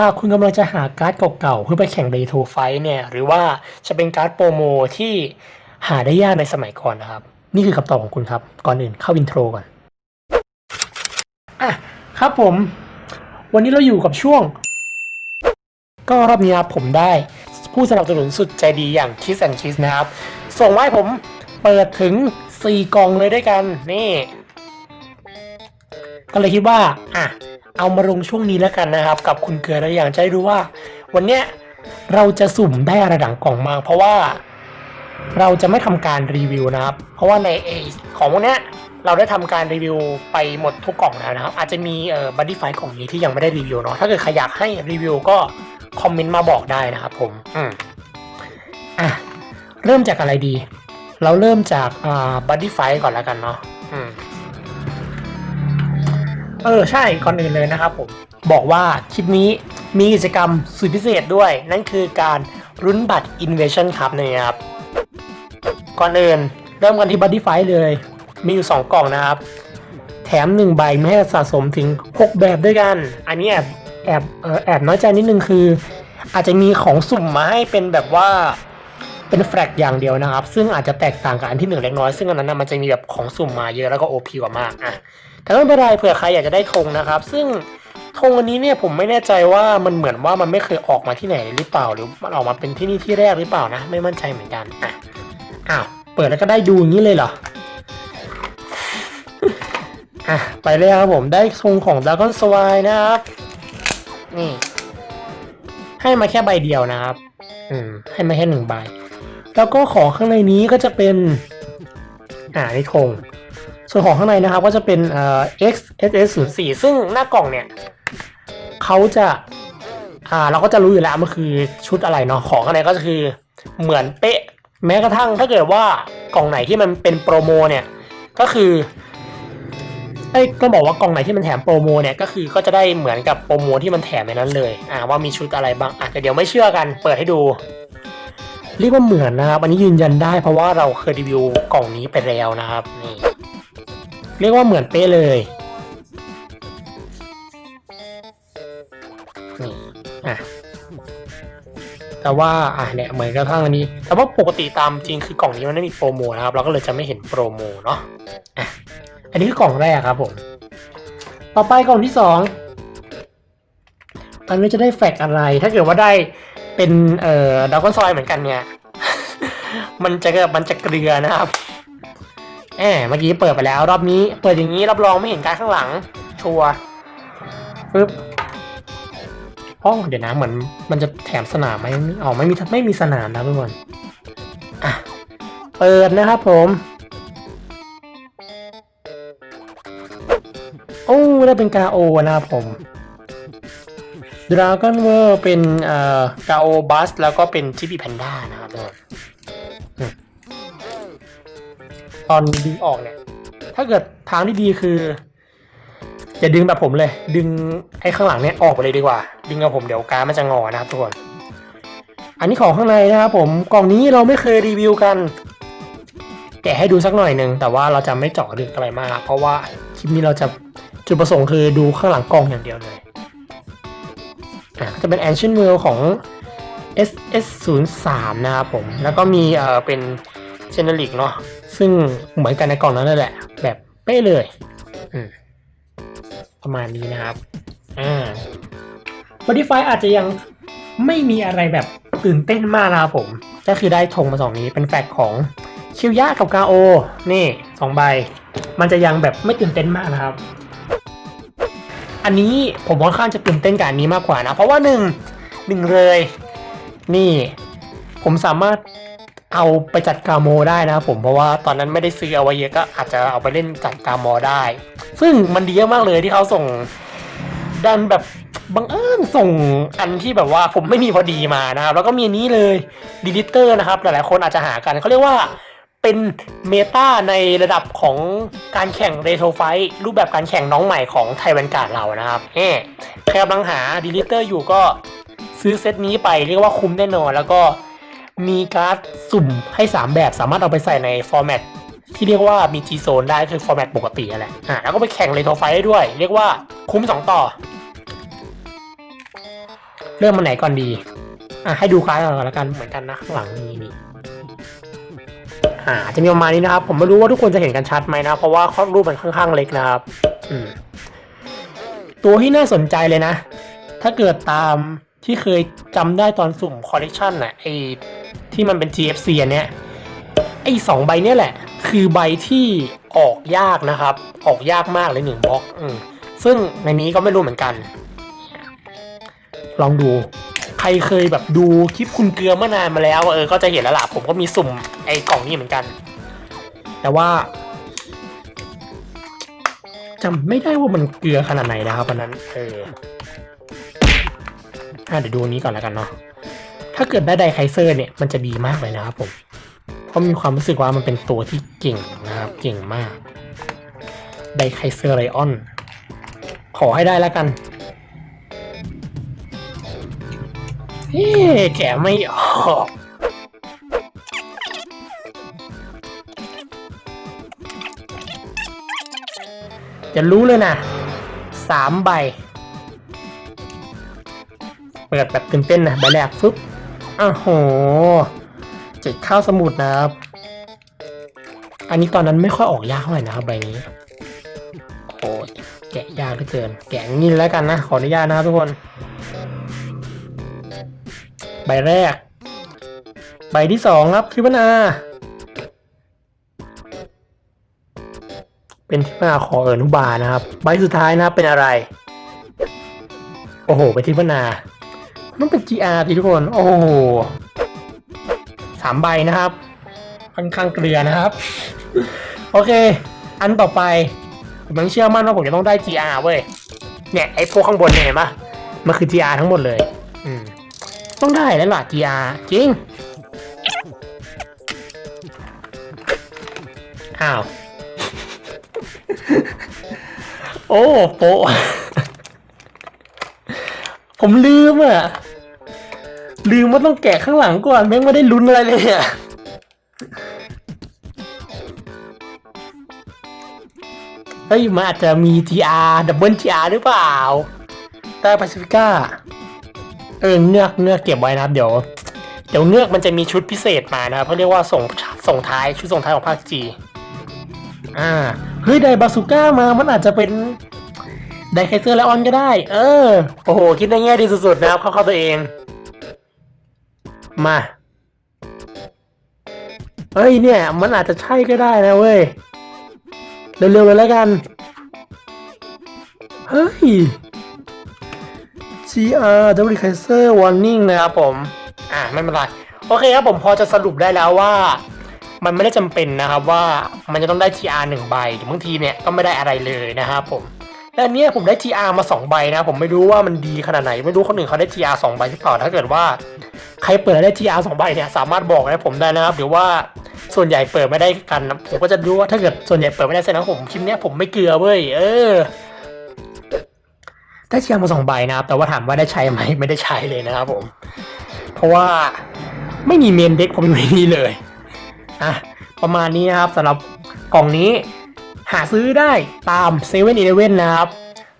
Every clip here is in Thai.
หากคุณกำลังจะหาการ์ดเก่าๆ เพื่อไปแข่งเรโทรไฟเนี่ยหรือว่าจะเป็นการ์ดโปรโมที่หาได้ยากในสมัยก่อนนะครับ นี่คือคำตอบของคุณครับ ก่อนอื่นเข้าอินโทรก่อนอะครับผม วันนี้เราอยู่กับช่วง ก็รอบนี้ครับผมได้ผู้สนับสนุนสุดใจดีอย่าง Kiss and Kiss นะครับ ส่งมาให้ผมเปิดถึง 4กล่องเลยด้วยกันนี่ ก็เลยคิดว่า อะ เอามาลงช่วงนี้แล้วกันนะครับ กับคุณเกลือและอย่างจะได้รู้ว่า วันเนี้ยเราจะสุ่มได้อะไรดังกล่องมา เพราะว่าเราจะไม่ทำการรีวิวนะครับ เพราะว่าในเอของพวกเนี้ยเราได้ทำการรีวิวไปหมดทุกกล่องแล้วนะครับ อาจจะมีเอ่อบัดดี้ไฟกล่องนี้ที่ยังไม่ได้รีวิวเนาะถ้าเกิดใครอยากให้รีวิวก็คอมเมนต์มาบอกได้นะครับผมอืมอะเริ่มจากอะไรดี เราเริ่มจากอ่าบัดดี้ไฟก่อนแล้วกันเนาะอืม เออใช่ก่อนอื่นเลยนะครับผม บอกว่าคลิปนี้มีกิจกรรมสุดพิเศษด้วย นั่นคือการรุ้นบัตร Invasion ครับนะครับ ก่อนอื่นเริ่มกันที่ Buddy Fight เลย มีอยู่ 2 กล่องนะครับ แถม 1 ใบไม่ให้สะสมถึง 6 แบบด้วยกัน อันนี้แอบแอบเออแอบน้อยใจนิดนึงคือ อาจจะมีของสุ่มมาให้เป็นแบบว่าเป็นแฟลกอย่างเดียวนะครับ ซึ่งอาจจะแตกต่างกับอันที่หนึ่งเล็กน้อย ซึ่งอันนั้นนะมันจะมีแบบของสุ่มมาเยอะแล้วก็ OP กว่ามากอะ แต่ไม่เป็นไรเผื่อใครอยากจะได้ธงนะครับ ซึ่งธงอันนี้เนี่ยผมไม่แน่ใจว่ามันเหมือนว่ามันไม่เคยออกมาที่ไหนหรือเปล่า หรือมันออกมาเป็นที่นี่ที่แรกหรือเปล่านะ ไม่มั่นใจเหมือนกันอะอ้าวเปิดแล้วก็ได้ดูอย่างนี้เลยเหรออะไปเลยครับผมได้ธงของ Dragon s w i นะครับนี่ให้มาแค่ใบเดียวนะครับ อืม ให้มาแค่หนึ่งใบ แล้วก็ของข้างในนี้ก็จะเป็น อ่านี่ธง ส่วนของข้างในนะครับก็จะเป็นเอ่อ XSS 0 4ซึ่งหน้ากล่องเนี่ยเขาจะอ่าเราก็จะรู้อยู่แล้วมันคือชุดอะไรเนาะของข้างในก็คือเหมือนเป๊ะ แม้กระทั่งถ้าเกิดว่ากล่องไหนที่มันเป็นโปรโมเนี่ยก็คือไอ้ก็บอกว่ากล่องไหนที่มันแถมโปรโมเนี่ยก็คือก็จะได้เหมือนกับโปรโมที่มันแถมในนั้นเลยอ่าว่ามีชุดอะไรบ้างอะแต่เดี๋ยวไม่เชื่อกันเปิดให้ดูเรียกว่าเหมือนนะครับอันนี้ยืนยันได้เพราะว่าเราเคยรีวิวกล่องนี้ไปแล้วนะครับนี่ เรียกว่าเหมือนเป๊ะเลยนี่อะแต่ว่าอะเนี่ยเหมือนกระทั่งอันนี้ แต่ว่าปกติตามจริงคือกล่องนี้มันไม่มีโปรโมนะครับ เราก็เลยจะไม่เห็นโปรโมเนาะอะอันนี้คือกล่องแรกครับผม ต่อไปกล่องที่สองอันนี้จะได้แฟกอะไร ถ้าเกิดว่าได้เป็นเอ่อดาวก้อนซอยเหมือนกันเนี่ย มันจะมันจะเกลือนะครับ แอบเมื่อกี้เปิดไปแล้ว รอบนี้ เปิดอย่างนี้รับรองไม่เห็นการข้างหลัง ชัวร์ปึ๊บอ๋อเดี๋ยวนะเหมือนมันจะแถมสนามไหมอ๋อไม่มีไม่มีสนามนะทุกคนอะเปิดนะครับผม โอ้ได้เป็นกาโอนะครับผมดราก้อนเวอร์เป็นเอ่อกาโอบัสแล้วก็เป็นจิบีแพนด้านะครับทุกคน ตอนดึงออกเนี่ย ถ้าเกิดทางที่ดีคืออย่าดึงแบบผมเลย ดึงไอ้ข้างหลังเนี่ยออกไปเลยดีกว่า ดึงกับผมเดี๋ยวการมันจะงอนะครับทุกคน อันนี้ของข้างในนะครับผมกล่องนี้เราไม่เคยรีวิวกัน แกะให้ดูสักหน่อยหนึ่งแต่ว่าเราจะไม่เจาะลึกอะไรมาก เพราะว่าคลิปนี้เราจะจุดประสงค์คือดูข้างหลังกล่องอย่างเดียวเลยอะจะเป็น Ancient World ของ SS 0 3 นะครับผม แล้วก็มีเอ่อเป็น Generic เนาะ ซึ่งเหมือนกันในกล่องนั้นนั่นแหละ แบบเป๊ะเลยประมาณนี้นะครับอ่า Modify อาจจะยังไม่มีอะไรแบบตื่นเต้นมากนะครับผม ก็คือได้ธงมาสองนี้เป็นแฟกของคิวยะกับกาโอ นี่สองใบ มันจะยังแบบไม่ตื่นเต้นมากนะครับ อันนี้ผมค่อนข้างจะตื่นเต้นกับอันนี้มากกว่านะ เพราะว่าหนึ่งหนึ่งเลย นี่ ผมสามารถ เอาไปจัดกาโมได้นะครับผมเพราะว่าตอนนั้นไม่ได้ซื้อเอาไว้เยอะก็อาจจะเอาไปเล่นจัดกาโมได้ ซึ่งมันดีมากเลยที่เขาส่งดันแบบบังเอิญส่งอันที่แบบว่าผมไม่มีพอดีมานะครับ แล้วก็มีนี้เลยดีลิเตอร์นะครับ หลายๆคนอาจจะหากันเขาเรียกว่าเป็นเมตาในระดับของการแข่งเรโทรไฟรูปแบบการแข่งน้องใหม่ของไทยแวนการ์ดเรานะครับเอ๊ใครกำลังหาดีลิเตอร์อยู่ก็ซื้อเซตนี้ไปเรียกว่าคุ้มแน่นอน แล้วก็ มีการ์ดสุ่มให้ 3 แบบสามารถเอาไปใส่ในฟอร์แมตที่เรียกว่ามี G Zone ได้คือฟอร์แมตปกติแหละอ่าแล้วก็ไปแข่งเลโทไฟได้ด้วย เรียกว่าคุ้ม 2 ต่อ เริ่มมาไหนก่อนดี อะให้ดูคล้ายกันก่อนแล้วกันเหมือนกันนะข้างหลังนี่นี่อ่าจะมีประมาณนี้นะครับ ผมไม่รู้ว่าทุกคนจะเห็นกันชัดไหมนะ เพราะว่าข้อรูปมันค่อนข้างเล็กนะครับอืมตัวที่น่าสนใจเลยนะ ถ้าเกิดตามที่เคยจำได้ตอนสุ่มคอลเลกชันน่ะไอ ที่มันเป็น GFC อันเนี้ยไอ้สองใบเนี้ยแหละ คือใบที่ออกยากนะครับ ออกยากมากเลยหนึ่งบล็อกอืซึ่งในนี้ก็ไม่รู้เหมือนกัน ลองดู ใครเคยแบบดูคลิปคุณเกลือเมื่อนานมาแล้วเออก็จะเห็นแล้วล่ะผมก็มีสุ่มไอ้กล่องนี้เหมือนกัน แต่ว่าจำไม่ได้ว่ามันเกลือขนาดไหนนะครับวันนั้น เอออะเดี๋ยวดูนี้ก่อนแล้วกันเนาะ ถ้าเกิดได้ไดไคเซอร์เนี่ยมันจะดีมากเลยนะครับผมเพราะมีความรู้สึกว่ามันเป็นตัวที่เก่งนะครับ เก่งมาก ไดไคเซอร์ไลออน ขอให้ได้แล้วกันเอ๊ะแกไม่ออกจะรู้เลยนะสามใบ เปิดแบบตื่นเต้นนะใบแรกฟึบ อ้าโหเจ็ดข้าวสมุดนะครับ อันนี้ตอนนั้นไม่ค่อยออกยากเท่าไหร่นะครับใบนี้โอ้ยแกะยากเหลือเกิน แกะงนี้แล้วกันนะ ขออนุญาตนะครับทุกคน ใบแรก ใบที่สองครับทิพนา เป็นทิพนาขอเออนุบาลนะครับ ใบสุดท้ายนะครับเป็นอะไร โอ้โห เป็นทิพนา ต้องเป็น GR สิทุกคน โอ้โหสามใบนะครับ ค่อนข้างเกลือนะครับ โอเค อันต่อไป ผมยังเชื่อมั่นว่าผมจะต้องได้ GR เว้ย เนี่ยไอ้พวกข้างบนเนี่ยเห็นปะมันคือ GR ทั้งหมดเลย อืม ต้องได้แล้วล่ะ GR จริง อ้าว โอ้โปผมลืมอะ ลืมว่าต้องแกะข้างหลังก่อนแม่งไม่ได้ลุ้นอะไรเลยอะเฮ้ยมันอาจจะมี GR ดับเบิล GR หรือเปล่าแต่แปซิฟิก้า เออเงือกเงือกเก็บไว้นะครับ เดี๋ยว เดี๋ยวเงือกมันจะมีชุดพิเศษมานะครับเขาเรียกว่าส่งส่งท้ายชุดส่งท้ายของภาคจีอ่า เฮ้ย ได้บาสุก้ามา มันอาจจะเป็นไดไคเซอร์และออนก็ได้ เออ โอ้โห คิดในแง่ดีสุดๆนะครับ เข้าเข้าตัวเอง มา เฮ้ยเนี่ย มันอาจจะใช่ก็ได้นะเว้ย เร็วๆเลยแล้วกัน เฮ้ย GR W Kaiser Warning นะครับผม อ่าไม่เป็นไร โอเคครับผมพอจะสรุปได้แล้วว่า มันไม่ได้จำเป็นนะครับว่ามันจะต้องได้ TR หนึ่งใบบางทีเนี่ยก็ไม่ได้อะไรเลยนะครับผมและอันเนี้ยผมได้ TR มา 2 ใบนะ ผมไม่รู้ว่ามันดีขนาดไหน ไม่รู้คนอื่นเขาได้ TR 2 ใบหรือเปล่าถ้าเกิดว่า ใครเปิดแล้วได้ TR 2ใบเนี่ยสามารถบอกให้ผมได้นะครับหรือว่าส่วนใหญ่เปิดไม่ได้กันนะผมก็จะรู้ว่าถ้าเกิดส่วนใหญ่เปิดไม่ได้แสดงว่าผมคลิปเนี้ยผมไม่เกลือเว้ยเออได้เชียร์มาสองใบนะครับแต่ว่าถามว่าได้ใช้ไหมไม่ได้ใช้เลยนะครับผม เพราะว่าไม่มีเมนเด็กผมอยู่ในนี้เลยอะประมาณนี้นะครับสำหรับกล่องนี้หาซื้อได้ตามเซเว่นอีเลเว่นนะครับ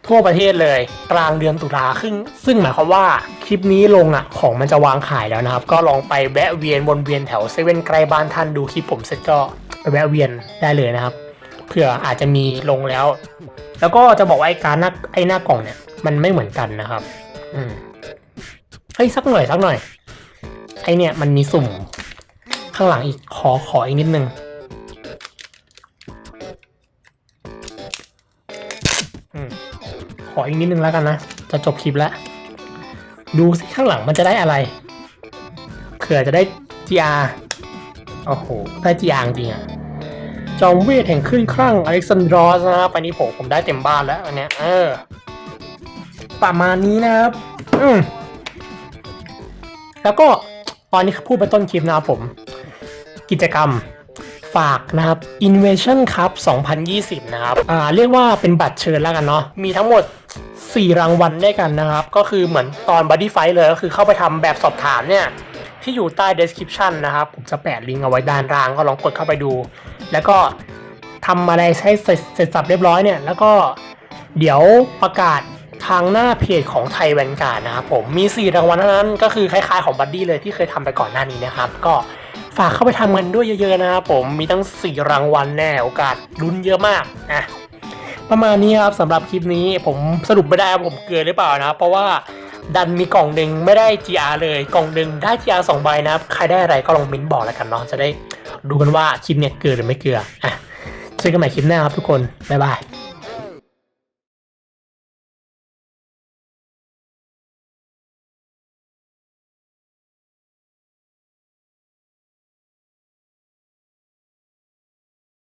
ทั่วประเทศเลย กลางเดือนตุลาครึ่งซึ่งหมายความว่าคลิปนี้ลงอะของมันจะวางขายแล้วนะครับ ก็ลองไปแวะเวียนวนเวียนแถวเซเว่นใกล้บ้านท่านดูคลิปผมเสร็จก็ไปแวะเวียนได้เลยนะครับเผื่ออาจจะมีลงแล้ว แล้วก็จะบอกว่าไอ้การหน้าไอ้หน้ากล่องเนี่ย มันไม่เหมือนกันนะครับ อืมเฮ้ยสักหน่อยสักหน่อย ไอเนี่ยมันมีสุ่ม ข้างหลังอีกขอขออีกนิดนึง ออีกนิดนึงแล้วกันนะ จะจบคลิปแล้ว ดูสิข้างหลังมันจะได้อะไรเผื่อจะได้ GR โอ้โห ได้ GR จริงอะจอมเวทแห่งขึ้นครั่งอเล็กซานดรอสนะครับอันนี้ผมผมได้เต็มบ้านแล้วอันเนี้ยเออ ประมาณนี้นะครับ อืมแล้วก็ตอนนี้พูดไปต้นคลิปนะครับผม กิจกรรม ฝากนะครับ Invasion Cup 2020 นะครับอ่าเรียกว่าเป็นบัตรเชิญแล้วกันเนาะมีทั้งหมด 4 รางวัลด้วยกันนะครับ ก็คือเหมือนตอน Buddy Fight เลยก็คือเข้าไปทำแบบสอบถามเนี่ย ที่อยู่ใต้ description นะครับ ผมจะแปะลิงก์เอาไว้ด้านล่างก็ลองกดเข้าไปดู แล้วก็ทำอะไรให้เสร็จเสร็จสับเรียบร้อยเนี่ย แล้วก็เดี๋ยวประกาศทางหน้าเพจของไทยแวนการ์ดนะครับผมมี 4 รางวัลเท่านั้นก็คือคล้ายๆของบัดดี้เลยที่เคยทำไปก่อนหน้านี้นะครับ ก็ ฝากเข้าไปทำกันด้วยเยอะ ๆ นะครับผมมีตั้ง 4 รางวัลแน่โอกาสลุ้นเยอะมากอะประมาณนี้ครับสำหรับคลิปนี้ผมสรุปไม่ได้ว่าผมเกินหรือเปล่านะเพราะว่าดันมีกล่องหนึ่งไม่ได้ GR เลยกล่องหนึ่งได้ GR สองใบนะครับใครได้อะไรก็ลองเม้นบอกแล้วกันเนาะจะได้ดูกันว่าคลิปเนี้ยเกินหรือไม่เกินอะเจอกันใหม่คลิปหน้าครับทุกคนบ๊ายบาย